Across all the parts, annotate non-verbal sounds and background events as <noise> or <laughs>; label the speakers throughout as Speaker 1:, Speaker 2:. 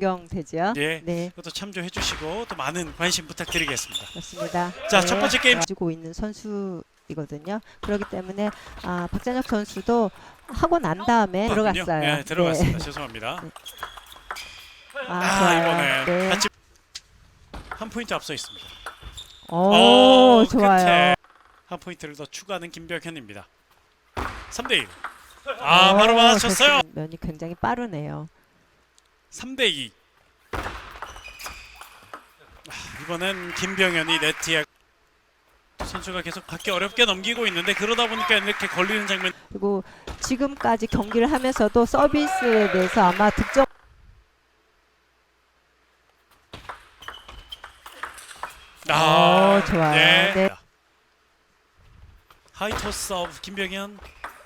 Speaker 1: 경되죠.
Speaker 2: 예.
Speaker 1: 네,
Speaker 2: 그것도 참조해 주시고 또 많은 관심 부탁드리겠습니다.
Speaker 1: 그렇습니다.
Speaker 2: 자,
Speaker 1: 네,
Speaker 2: 첫 번째 게임.
Speaker 1: 가지고 있는 선수이거든요. 그렇기 때문에 아, 박찬혁 선수도 하고 난 다음에 들어갔어요.
Speaker 2: 예, 들어갔습니다.
Speaker 1: 네.
Speaker 2: 죄송합니다.
Speaker 1: 아,
Speaker 2: 아,
Speaker 1: 좋아요.
Speaker 2: 이번에
Speaker 1: 네.
Speaker 2: 같이 한 포인트 앞서 있습니다.
Speaker 1: 오,
Speaker 2: 어,
Speaker 1: 좋아요.
Speaker 2: 끝에 한 포인트를 더 추가하는 김벽현입니다. 3대 1. 아, 바로
Speaker 1: 오,
Speaker 2: 맞췄어요.
Speaker 1: 면이 굉장히 빠르네요.
Speaker 2: 3대 2. 아, 이번엔 김병현이 네트에 선수가 계속 받기 어렵게 넘기고 있는데 그러다 보니까 이렇게 걸리는 장면.
Speaker 1: 그리고 지금까지 경기를 하면서도 서비스에 대해서 아마 득점 오, 좋아요. 네.
Speaker 2: 하이토스 오브 김병현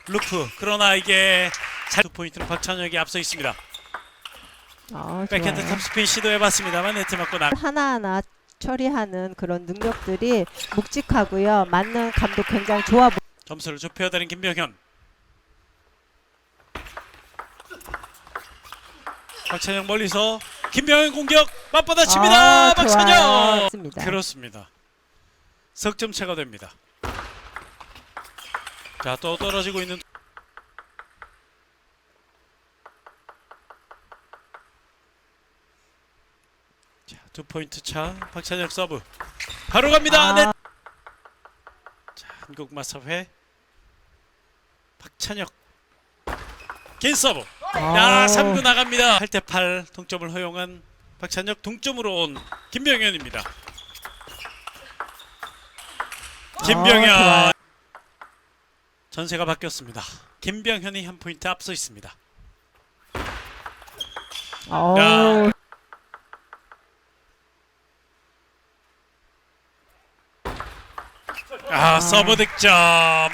Speaker 2: 루프 그러나 이게 잘두 포인트로 박찬혁이 앞서 있습니다.
Speaker 1: 어,
Speaker 2: 백핸드
Speaker 1: 좋아요.
Speaker 2: 탑스핀 시도해봤습니다만 네트 맞고 나.
Speaker 1: 하나하나 처리하는 그런 능력들이 묵직하고요. 맞는 감도 굉장히 좋아 보.
Speaker 2: 점수를 좁혀다닌 김병현. 박찬혁 멀리서 김병현 공격 맞받아칩니다.
Speaker 1: 아. 좋아요. 맞습니다.
Speaker 2: 그렇습니다. 석점 차가 됩니다. 자 또 떨어지고 있는 두 포인트 차 박찬혁 서브. 바로 갑니다.
Speaker 1: 아,
Speaker 2: 넷. 자, 한국 마사회. 박찬혁. 긴 서브. 야
Speaker 1: 아우,
Speaker 2: 3구 나갑니다. 8대 8 동점을 허용한 박찬혁 동점으로 온 김병현입니다. 김병현.
Speaker 1: 아.
Speaker 2: 전세가 바뀌었습니다. 김병현이 한 포인트 앞서 있습니다.
Speaker 1: 어우,
Speaker 2: 야. 아 서브 득점.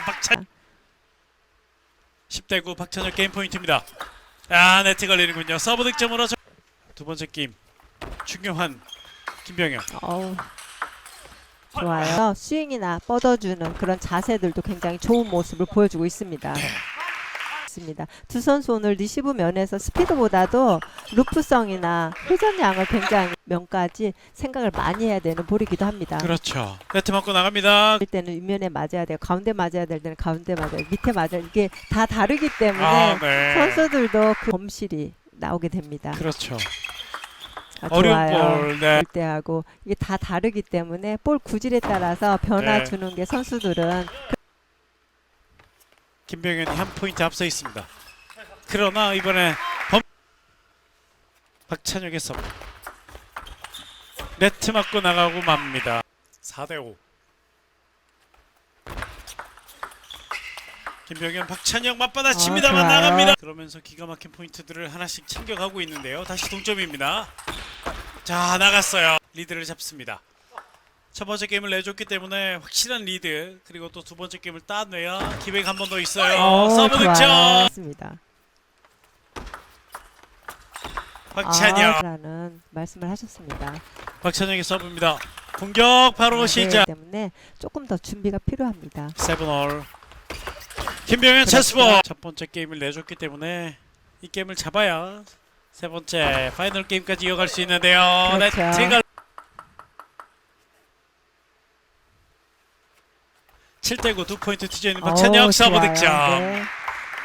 Speaker 2: 박찬 10대 9 박찬혁 게임 포인트입니다. 아 네트 걸리는군요. 서브 득점으로 저- 두 번째 게임. 중요한 김병현.
Speaker 1: 어우. 좋아요. 스윙이나 뻗어주는 그런 자세들도 굉장히 좋은 모습을 보여주고 있습니다.
Speaker 2: 네.
Speaker 1: 있습니다. 두 선수 오늘 리시브 면에서 스피드보다도 루프성이나 회전량을 굉장히 면까지 생각을 많이 해야 되는 볼이기도 합니다.
Speaker 2: 그렇죠 네트 맞고 나갑니다
Speaker 1: 될 때는 윗면에 맞아야 돼요. 가운데 맞아야 될 때는 가운데 맞아야 돼요. 밑에 맞아야 이게 다 다르기 때문에
Speaker 2: 아 네
Speaker 1: 선수들도 그 범실이 나오게 됩니다.
Speaker 2: 그렇죠
Speaker 1: 아,
Speaker 2: 어려운
Speaker 1: 좋아요.
Speaker 2: 볼 네.
Speaker 1: 때하고 이게 다 다르기 때문에 볼 구질에 따라서 변화
Speaker 2: 네.
Speaker 1: 주는 게 선수들은
Speaker 2: 김병현이 한 포인트 앞서 있습니다. 그러나 이번에 범 박찬혁의 서브 네트 맞고 나가고 맙니다. 4대 5. 김병현 박찬혁 맞받아칩니다만
Speaker 1: 어, 좋아요.
Speaker 2: 나갑니다. 그러면서 기가 막힌 포인트들을 하나씩 챙겨가고 있는데요. 다시 동점입니다. 자 나갔어요. 리드를 잡습니다. 첫 번째 게임을 내줬기 때문에 확실한 리드 그리고 또 두 번째 게임을 따내야 기회가 한 번 더 있어요.
Speaker 1: 어,
Speaker 2: 서브 득점
Speaker 1: 좋았습니다.
Speaker 2: 박찬혁
Speaker 1: 라는 말씀을 하셨습니다.
Speaker 2: 박찬혁의 서브입니다. 공격 바로 시작.
Speaker 1: 그렇기 때문에 조금 더 준비가 필요합니다.
Speaker 2: 세븐올 김병현 찬스볼 첫 번째 게임을 내줬기 때문에 이 게임을 잡아야 세 번째 파이널 게임까지 이어갈 수 있는데요.
Speaker 1: 그렇죠.
Speaker 2: 네트가 7대9 두 포인트 뒤져 있는 박찬혁 서브. 득점.
Speaker 1: 네.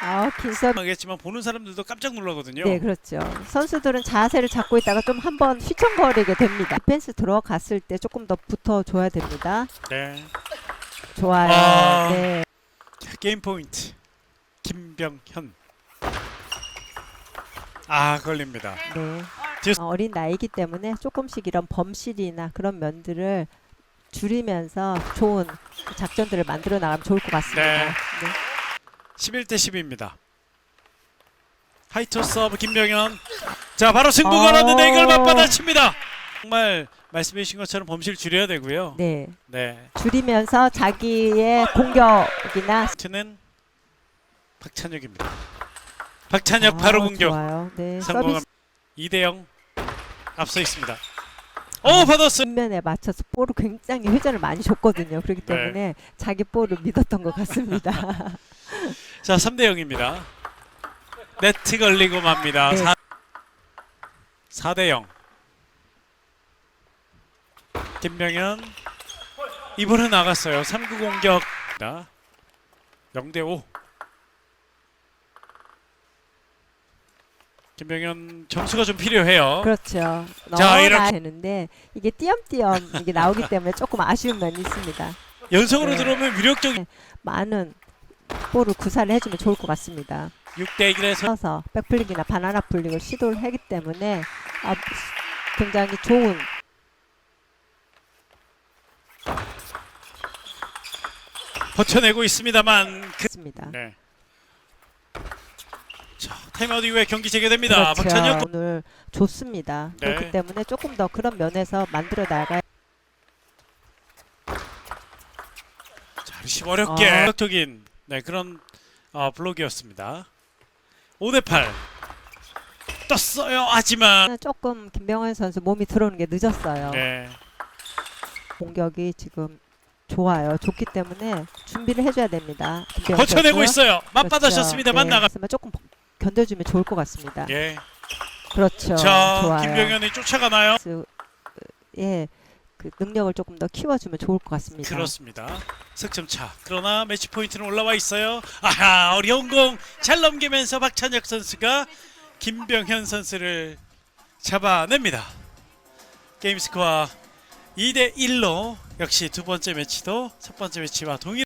Speaker 1: 아, 긴 서브.
Speaker 2: 하겠지만 보는 사람들도 깜짝 놀라거든요.
Speaker 1: 네, 그렇죠. 선수들은 자세를 잡고 있다가 좀 한번 휘청거리게 됩니다. 디펜스 들어갔을 때 조금 더 붙어줘야 됩니다.
Speaker 2: 네.
Speaker 1: 좋아요.
Speaker 2: 아.
Speaker 1: 네.
Speaker 2: 게임 포인트 김병현 아 걸립니다
Speaker 1: 네. 어, 어린 나이기 때문에 조금씩 이런 범실이나 그런 면들을 줄이면서 좋은 작전들을 만들어 나가면 좋을 것 같습니다.
Speaker 2: 네.
Speaker 1: 네.
Speaker 2: 11대 10입니다 하이토 서브 김병현 자 바로 승부
Speaker 1: 어.
Speaker 2: 걸었는데 이걸 맞받아칩니다 정말 말씀해 주신 것처럼 범실 줄여야 되고요
Speaker 1: 네.
Speaker 2: 네
Speaker 1: 줄이면서 자기의 공격이나
Speaker 2: 트는 박찬혁입니다 박찬혁
Speaker 1: 아,
Speaker 2: 바로 공격
Speaker 1: 좋아요. 네.
Speaker 2: 성공합니다
Speaker 1: 서비스
Speaker 2: 2대 0 앞서 있습니다 오 받았어요
Speaker 1: 면에 맞춰서 볼을 굉장히 회전을 많이 줬거든요. 그렇기
Speaker 2: 네.
Speaker 1: 때문에 자기 볼을 믿었던 것 같습니다. <laughs>
Speaker 2: 자 3대 0입니다 네트 걸리고 맙니다
Speaker 1: 네.
Speaker 2: 사- 4대 0. 김병현 이번에 나갔어요. 3구 공격. 0대 5. 김병현 점수가 좀 필요해요.
Speaker 1: 그렇죠.
Speaker 2: 자,
Speaker 1: 넣어야
Speaker 2: 이렇게-
Speaker 1: 되는데 이게 띄엄띄엄 이게 나오기 때문에 조금 아쉬운 면이 있습니다.
Speaker 2: 연속으로
Speaker 1: 네.
Speaker 2: 들어오면 위력적인
Speaker 1: 많은 볼을 구사를 해주면 좋을 것 같습니다.
Speaker 2: 6대 1에서
Speaker 1: 서서 백플릭이나 바나나 플릭을 시도를 하기 때문에 아, 굉장히 좋은
Speaker 2: 버텨내고 있습니다만 그...
Speaker 1: 것입니다.
Speaker 2: 네. 자, 타임아웃 이후에 경기 재개됩니다.
Speaker 1: 그렇죠.
Speaker 2: 박찬혁
Speaker 1: 오늘 좋습니다.
Speaker 2: 네.
Speaker 1: 그렇기 때문에 조금 더 그런 면에서 만들어 나가.
Speaker 2: 자, 리시브 어렵게
Speaker 1: 아.
Speaker 2: 적인 네, 그런 어, 블록이었습니다. 5대 8. 떴어요. 하지만
Speaker 1: 조금 김병현 선수 몸이 들어오는 게 늦었어요.
Speaker 2: 네.
Speaker 1: 공격이 지금 좋아요. 좋기 때문에 준비를 해줘야 됩니다. 김병현
Speaker 2: 버텨내고
Speaker 1: 선수.
Speaker 2: 있어요.
Speaker 1: 그렇죠.
Speaker 2: 맞받아셨습니다만
Speaker 1: 네,
Speaker 2: 나가.
Speaker 1: 조금 견뎌주면 좋을 것 같습니다.
Speaker 2: 예.
Speaker 1: 그렇죠.
Speaker 2: 자,
Speaker 1: 좋아요.
Speaker 2: 김병현이 쫓아가나요?
Speaker 1: 그, 예, 그 능력을 조금 더 키워주면 좋을 것 같습니다.
Speaker 2: 그렇습니다. 석점 차. 그러나 매치 포인트는 올라와 있어요. 아하, 어려운 공 잘 넘기면서 박찬혁 선수가 김병현 선수를 잡아냅니다. 게임 스코어 2대 1로 역시 두 번째 매치도 첫 번째 매치와 동일